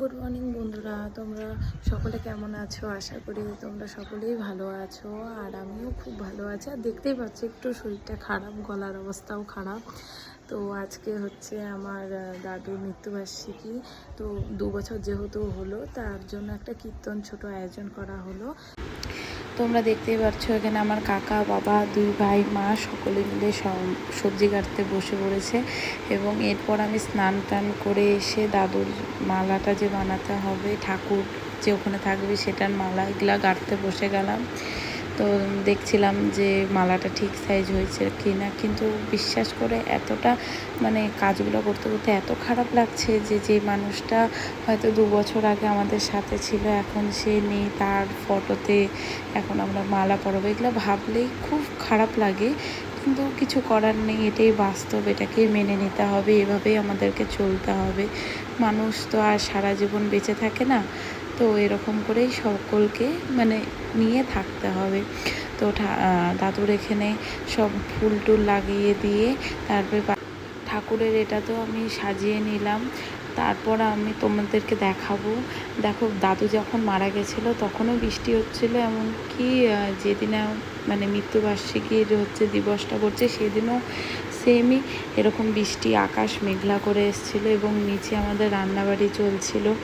Good morning বন্ধুরা। তোমরা সকলে কেমন আছো? আশা করি তোমরা সকলেই ভালো আছো, আর আমিও খুব ভালো আছি। আর দেখতেই পাচ্ছি, একটু শরীরটা খারাপ, গলার অবস্থাও খারাপ। তো আজকে হচ্ছে আমার দাদুর মৃত্যুবার্ষিকী। তো দু বছর যেহেতু হলো, তার জন্য একটা কীর্তন ছোট আয়োজন করা হলো। তোমরা দেখতেই পাচ্ছ এখানে আমার কাকা, বাবা, দুই ভাই, মা সকলে মিলে সব- সবজি কাটতে বসে পড়েছে এবং এরপর আমি স্নান টান করে এসে দাদুর মালাটা যে বানাতে হবে, ঠাকুর যে ওখানে থাকবে সেটার মালা এগুলা গাঁটতে বসে গেলাম। তো দেখছিলাম যে মালাটা ঠিক সাইজ হয়েছে কি না কিন্তু বিশ্বাস করে এতটা মানে কাজগুলো করতে করতে এত খারাপ লাগছে যে যে মানুষটা হয়তো দু বছর আগে আমাদের সাথে ছিল, এখন সে নেই তার ফটোতে এখন আমরা মালা পরাবো, এগুলো ভাবলেই খুব খারাপ লাগে। কিন্তু কিছু করার নেই, এটাই বাস্তব, এটাকে মেনে নিতে হবে, এভাবেই আমাদেরকে চলতে হবে। মানুষ তো আর সারা জীবন বেঁচে থাকে না। তো এরকম করেই সকলকে মানে নিয়ে থাকতে হবে। তো দাদুর এখানে সব ফুল টুল লাগিয়ে দিয়ে তারপরে ঠাকুরের এটা তো আমি সাজিয়ে নিলাম। তারপর আমি তোমাদেরকে দেখাবো। দেখো, দাদু যখন মারা গেছিল তখনও বৃষ্টি হচ্ছিল এমনকি যেদিনে মানে মৃত্যুবার্ষিকীর হচ্ছে দিবসটা করছে সেদিনও সেমই এরকম বৃষ্টি, আকাশ মেঘলা করে এসেছিল এবং নিচে আমাদের রান্নাবাড়ি চলছিল।